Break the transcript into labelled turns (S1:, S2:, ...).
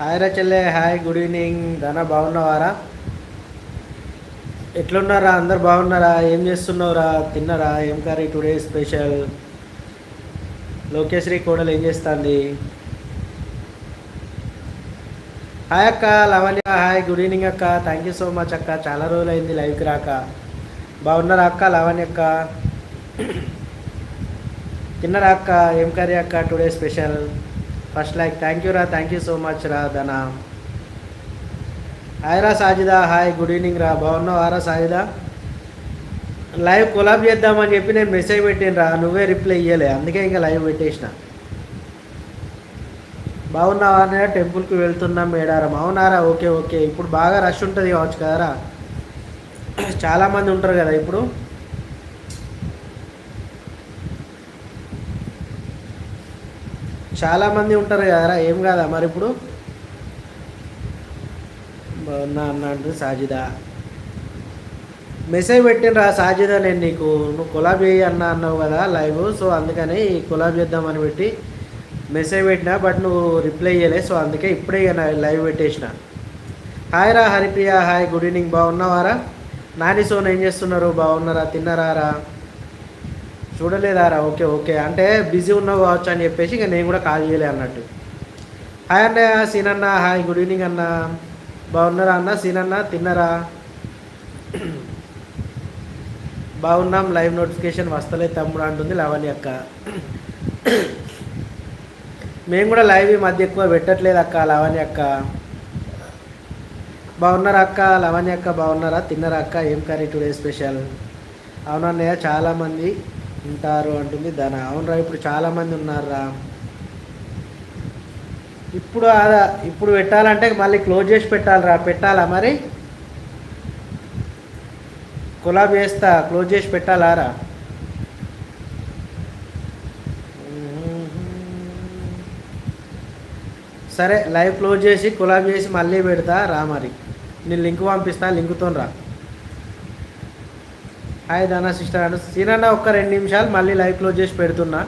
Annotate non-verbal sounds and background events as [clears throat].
S1: Hi రా చెల్లె hi good evening. ధన బాగున్నావారా? ఎట్లున్నారా? అందరు బాగున్నారా? ఏం చేస్తున్నావురా? తిన్నారా? ఏం కర్రీ టుడే స్పెషల్? లోకేశ్రీ కోడలు ఏం చేస్తుంది? హాయ్ అక్క లవణ్య హాయ్ గుడ్ ఈవినింగ్ అక్క. థ్యాంక్ యూ సో మచ్ అక్క. చాలా రోజులు అయింది లైవ్కి రాక. బాగున్నారా అక్క లవణ్య అక్క? తిన్నారా అక్క? ఏం కర్రీ అక్క today special? First like thank you రా థ్యాంక్ యూ సో మచ్ రా ధన హాయ్ రా సాజిదా హాయ్ గుడ్ ఈవినింగ్ రా బాగున్నావు రా సాజిదా లైవ్ కొలాబ్ చేద్దామని చెప్పి నేను మెసేజ్ పెట్టాను రా నువ్వే రిప్లై ఇయ్యలే. అందుకే ఇంకా లైవ్ పెట్టేసిన. బాగున్నావా అనే టెంపుల్కి వెళ్తున్నాం మేడారం. అవునారా ఓకే ఓకే ఇప్పుడు బాగా రష్ ఉంటుంది కావచ్చు కదరా [clears throat] చాలామంది ఉంటారు కదా ఇప్పుడు. చాలామంది ఉంటారు కదరా ఏం కాదా మరి ఇప్పుడు? బాగున్నా అన్నాడు సాజిదా. మెసేజ్ పెట్టినరా సాజిదా నేను నీకు. నువ్వు కొలాబ్ చేయి అన్న అన్నావు కదా లైవ్ సో అందుకని కొలాబ్ చేద్దామని పెట్టి మెసేజ్ పెట్టినా బట్ నువ్వు రిప్లై చేయలేదు సో అందుకే ఇప్పుడే ఇక లైవ్ పెట్టేసిన. హాయ్ రా హరిప్రియ హాయ్ గుడ్ ఈవినింగ్ బాగున్నావారా? నాని సోన్ ఏం చేస్తున్నారు? బాగున్నారా? తిన్నారా రా? చూడలేదారా? Okay okay. అంటే బిజీ ఉన్నావు కావచ్చు అని చెప్పేసి ఇక నేను కూడా కాల్ చేయలే అన్నట్టు. హాయ్ అన్నయ్య సీనన్న. హాయ్ గుడ్ ఈవినింగ్ అన్న. బాగున్నారా అన్న? సీనన్న తిన్నారా? బాగున్నాం. లైవ్ నోటిఫికేషన్ వస్తలే తమ్ముడు అంటుంది లవణ్య అక్క. మేము కూడా లైవ్ ఈ మధ్య ఎక్కువ పెట్టట్లేదు అక్క లవణ్య అక్క. బాగున్నారా అక్క? లవణ్య అక్క బాగున్నారా? తిన్నారా అక్క? ఏం కర్రీ టుడే స్పెషల్? అవునన్నయ్య చాలామంది ఉంటారు అంటుంది ధన అవునరా ఇప్పుడు చాలామంది ఉన్నారా ఇప్పుడు అదా ఇప్పుడు పెట్టాలంటే మళ్ళీ క్లోజ్ చేసి పెట్టాలిరా. పెట్టాలా మరి? కొలాబ్ చేస్తా క్లోజ్ చేసి పెట్టాలారా? సరే లైవ్ క్లోజ్ చేసి కొలాబ్ చేసి మళ్ళీ పెడతా రా మరి. నేను లింక్ పంపిస్తా లింక్తో రా. హాయ్ దానా సిస్టర్ అను సీనన్న ఒక్క రెండు నిమిషాలు మళ్ళీ లైవ్ క్లోజ్ చేసి పెడుతున్నా.